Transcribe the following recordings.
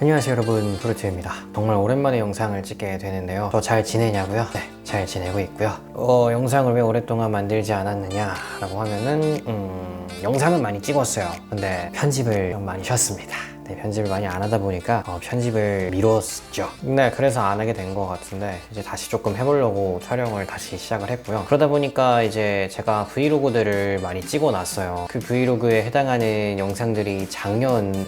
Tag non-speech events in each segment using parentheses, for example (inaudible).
안녕하세요 여러분. 브루트입니다. 정말 오랜만에 영상을 찍게 되는데요. 저 잘 지내냐고요? 네 잘 지내고 있고요. 어 영상을 왜 오랫동안 만들지 않았느냐 라고 하면은 음 영상은 많이 찍었어요. 근데 편집을 좀 많이 쉬었습니다 네, 편집을 많이 안 하다 보니까 어, 편집을 미뤘죠. 네, 그래서 안 하게 된 것 같은데 이제 다시 조금 해보려고 촬영을 다시 시작을 했고요. 그러다 보니까 이제 제가 브이로그들을 많이 찍어놨어요. 그 브이로그에 해당하는 영상들이 작년의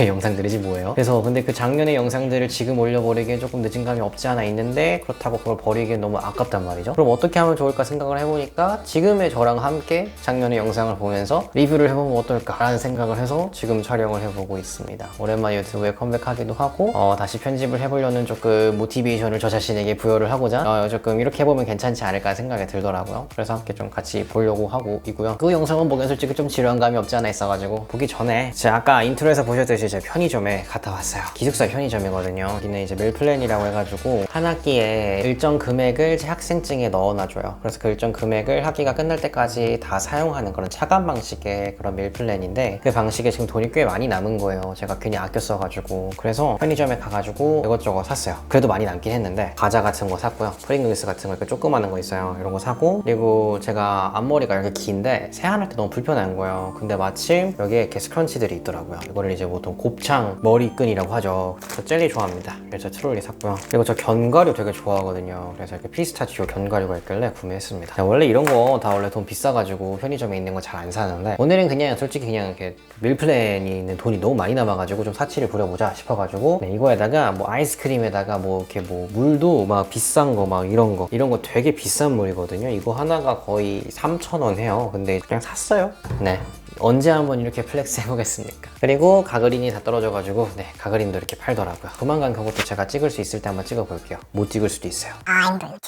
(laughs) 영상들이지 뭐예요. 그래서 근데 그 작년의 영상들을 지금 올려버리기에 조금 늦은 감이 없지 않아 있는데 그렇다고 그걸 버리기엔 너무 아깝단 말이죠. 그럼 어떻게 하면 좋을까 생각을 해보니까 지금의 저랑 함께 작년의 영상을 보면서 리뷰를 해보면 어떨까라는 생각을 해서 지금 촬영을 해보고 있습니다. 오랜만에 유튜브에 컴백하기도 하고 어, 다시 편집을 해보려는 조금 모티베이션을 저 자신에게 부여를 하고자 어, 조금 이렇게 해보면 괜찮지 않을까 생각이 들더라고요. 그래서 함께 좀 같이 보려고 하고 있고요. 그 영상은 보기엔 솔직히 좀 지루한 감이 없지 않아 있어가지고 보기 전에 제가 아까 인트로에서 보셨듯이 제 편의점에 갔다 왔어요. 기숙사 편의점이거든요. 여기는 이제 밀플랜이라고 해가지고 한 학기에 일정 금액을 제 학생증에 넣어놔줘요. 그래서 그 일정 금액을 학기가 끝날 때까지 다 사용하는 그런 차감 방식의 그런 밀플랜인데 그 방식에 지금 돈이 꽤 많이 남은 거예요. 제가 괜히 아껴 써가지고 그래서 편의점에 가가지고 이것저것 샀어요. 그래도 많이 남긴 했는데 과자 같은 거 샀고요. 프링글스 같은 거 이렇게 조그마한 거 있어요. 이런 거 사고 그리고 제가 앞머리가 이렇게 긴데 세안할 때 너무 불편한 거예요. 근데 마침 여기에 이렇게 스크런치들이 있더라고요. 이거를 이제 보통 곱창 머리끈이라고 하죠. 저 젤리 좋아합니다. 그래서 트롤리 샀고요. 그리고 저 견과류 되게 좋아하거든요. 그래서 이렇게 피스타치오 견과류가 있길래 구매했습니다. 자, 원래 이런 거 다 원래 돈 비싸가지고 편의점에 있는 거 잘 안 사는데 오늘은 그냥 솔직히 그냥 이렇게 밀플랜이 있는 돈이 너무 많이 남아 가지고 좀 사치를 부려보자 싶어가지고 네, 이거에다가 뭐 아이스크림에다가 뭐 이렇게 뭐 물도 막 비싼 거 막 이런 거 이런 거 되게 비싼 물이거든요. 이거 하나가 거의 3,000원 해요. 근데 그냥 샀어요. 네. 언제 한번 이렇게 플렉스 해보겠습니까? 그리고 가그린이 다 떨어져가지고 네 가그린도 이렇게 팔더라고요. 조만간 그것도 제가 찍을 수 있을 때 한번 찍어볼게요. 못 찍을 수도 있어요.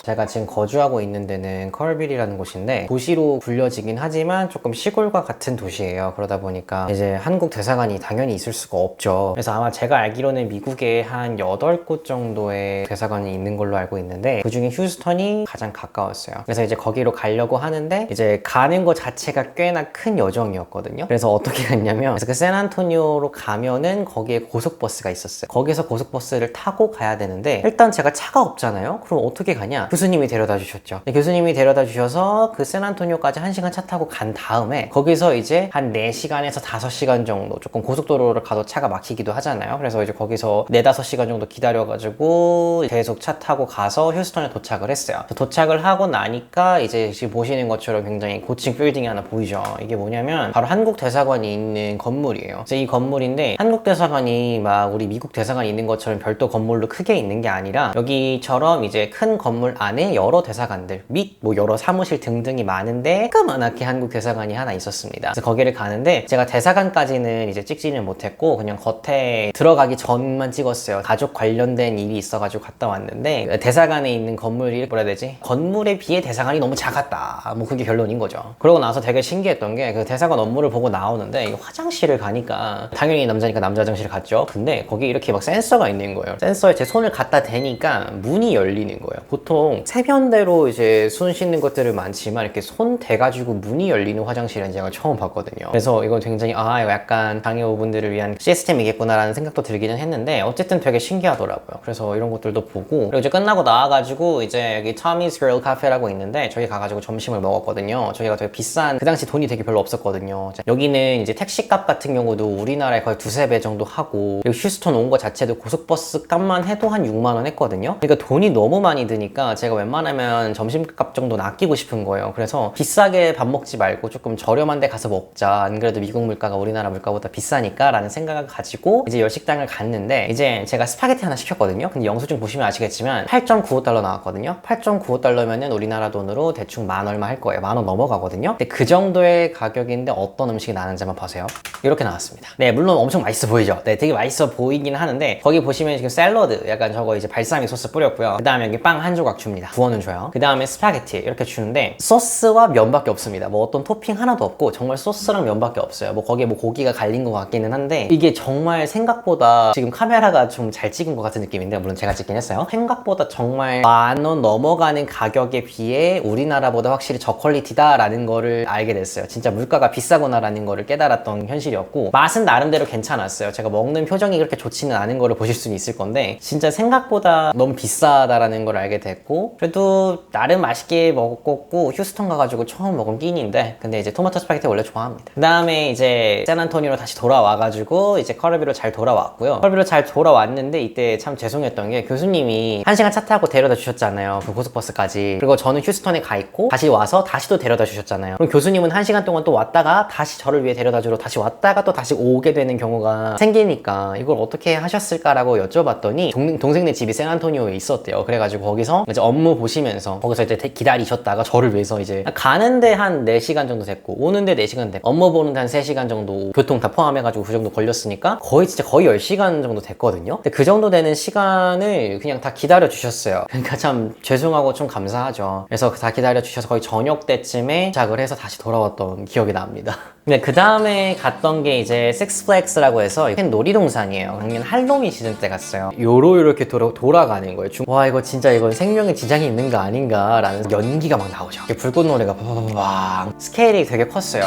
제가 지금 거주하고 있는 데는 컬빌이라는 곳인데 도시로 불려지긴 하지만 조금 시골과 같은 도시예요. 그러다 보니까 이제 한국 대사관이 당연히 있을 수가 없죠. 그래서 아마 제가 알기로는 미국에 한 8곳 정도의 대사관이 있는 걸로 알고 있는데 그중에 휴스턴이 가장 가까웠어요. 그래서 이제 거기로 가려고 하는데 이제 가는 것 자체가 꽤나 큰 여정이었 거든요. 그래서 어떻게 갔냐면 그 샌안토니오로 가면은 거기에 고속버스가 있었어요. 거기서 고속버스를 타고 가야 되는데 일단 제가 차가 없잖아요. 그럼 어떻게 가냐? 교수님이 데려다 주셨죠. 네, 교수님이 데려다 주셔서 그 샌안토니오까지 1시간 차 타고 간 다음에 거기서 이제 한 4시간에서 5시간 정도 조금 고속도로를 가도 차가 막히기도 하잖아요. 그래서 이제 거기서 4, 5시간 정도 기다려가지고 계속 차 타고 가서 휴스턴에 도착을 했어요. 도착을 하고 나니까 이제 지금 보시는 것처럼 굉장히 고층 빌딩이 하나 보이죠. 이게 뭐냐면 바로 한국 대사관이 있는 건물이에요. 이 건물인데 한국 대사관이 막 우리 미국 대사관이 있는 것처럼 별도 건물로 크게 있는 게 아니라 여기처럼 이제 큰 건물 안에 여러 대사관들 및 뭐 여러 사무실 등등이 많은데 조그만하게 한국 대사관이 하나 있었습니다. 그래서 거기를 가는데 제가 대사관까지는 이제 찍지는 못했고 그냥 겉에 들어가기 전만 찍었어요. 가족 관련된 일이 있어가지고 갔다 왔는데 대사관에 있는 건물이 뭐라 해야 되지? 건물에 비해 대사관이 너무 작았다. 뭐 그게 결론인 거죠. 그러고 나서 되게 신기했던 게 그 대사관 업무 를 보고 나오는데 이 화장실을 가니까 당연히 남자니까 남자 화장실을 갔죠. 근데 거기 이렇게 막 센서가 있는 거예요. 센서에 제 손을 갖다 대니까 문이 열리는 거예요. 보통 세면대로 이제 손 씻는 것들은 많지만 이렇게 손 대가지고 문이 열리는 화장실은 제가 처음 봤거든요. 그래서 이거 굉장히 아 이거 약간 장애우분들을 위한 시스템이겠구나라는 생각도 들기는 했는데 어쨌든 되게 신기하더라고요. 그래서 이런 것들도 보고 그리고 이제 끝나고 나와가지고 이제 여기 Tommy's Grill Cafe라고 있는데 저기 가가지고 점심을 먹었거든요. 저기가 되게 비싼 그 당시 돈이 되게 별로 없었거든요. 자, 여기는 이제 택시값 같은 경우도 우리나라에 거의 두세 배 정도 하고 그리고 휴스턴 온 거 자체도 고속버스 값만 해도 한 6만 원 했거든요. 그러니까 돈이 너무 많이 드니까 제가 웬만하면 점심값 정도는 아끼고 싶은 거예요. 그래서 비싸게 밥 먹지 말고 조금 저렴한 데 가서 먹자. 안 그래도 미국 물가가 우리나라 물가보다 비싸니까 라는 생각을 가지고 이제 열식당을 갔는데 이제 제가 스파게티 하나 시켰거든요. 근데 영수증 보시면 아시겠지만 8.95달러 나왔거든요. 8.95달러면은 우리나라 돈으로 대충 만 얼마 할 거예요. 만 원 넘어가거든요. 근데 그 정도의 가격인데 어떤 음식이 나는지 한번 보세요. 이렇게 나왔습니다. 네, 물론 엄청 맛있어 보이죠? 네, 되게 맛있어 보이긴 하는데 거기 보시면 지금 샐러드 약간 저거 이제 발사믹 소스 뿌렸고요. 그 다음에 여기 빵 한 조각 줍니다. 구워는 줘요. 그 다음에 스파게티 이렇게 주는데 소스와 면밖에 없습니다. 뭐 어떤 토핑 하나도 없고 정말 소스랑 면밖에 없어요. 뭐 거기에 뭐 고기가 갈린 것 같기는 한데 이게 정말 생각보다 지금 카메라가 좀 잘 찍은 것 같은 느낌인데 물론 제가 찍긴 했어요. 생각보다 정말 만 원 넘어가는 가격에 비해 우리나라보다 확실히 저퀄리티다라는 거를 알게 됐어요. 진짜 물가가 비싸고 비싸구나라는 거를 깨달았던 현실이었고 맛은 나름대로 괜찮았어요. 제가 먹는 표정이 그렇게 좋지는 않은 거를 보실 수는 있을 건데 진짜 생각보다 너무 비싸다라는 걸 알게 됐고 그래도 나름 맛있게 먹었고 휴스턴 가가지고 처음 먹은 끼니인데 근데 이제 토마토 스파게티 원래 좋아합니다. 그 다음에 이제 샌안토니로 다시 돌아와가지고 이제 커르비로 잘 돌아왔고요. 커르비로 잘 돌아왔는데 이때 참 죄송했던 게 교수님이 한 시간 차 타고 데려다 주셨잖아요. 그 고속버스까지. 그리고 저는 휴스턴에 가 있고 다시 와서 다시 또 데려다 주셨잖아요. 그럼 교수님은 한 시간 동안 또 왔다가 다시 저를 위해 데려다 주러 다시 왔다가 또 다시 오게 되는 경우가 생기니까 이걸 어떻게 하셨을까라고 여쭤봤더니 동, 동생네 집이 샌안토니오에 있었대요. 그래가지고 거기서 이제 업무 보시면서 거기서 이제 대- 기다리셨다가 저를 위해서 이제 가는데 한 4시간 정도 됐고 오는데 4시간 됐고 업무 보는데 한 3시간 정도 교통 다 포함해가지고 그 정도 걸렸으니까 거의 진짜 거의 10시간 정도 됐거든요. 근데 그 정도 되는 시간을 그냥 다 기다려 주셨어요. 그러니까 참 죄송하고 좀 감사하죠. 그래서 다 기다려 주셔서 거의 저녁 때쯤에 시작을 해서 다시 돌아왔던 기억이 납니다. 근데 그 다음에 갔던 게 이제 식스플렉스라고 해서 이게 놀이동산이에요. 작년 할로윈 시즌 때 갔어요. 요로 이렇게 돌아, 돌아가는 거예요. 중- 와 이거 진짜 이건 생명에 지장이 있는 거 아닌가라는 연기가 막 나오죠. 불꽃 노래가 팡팡팡 스케일이 되게 컸어요.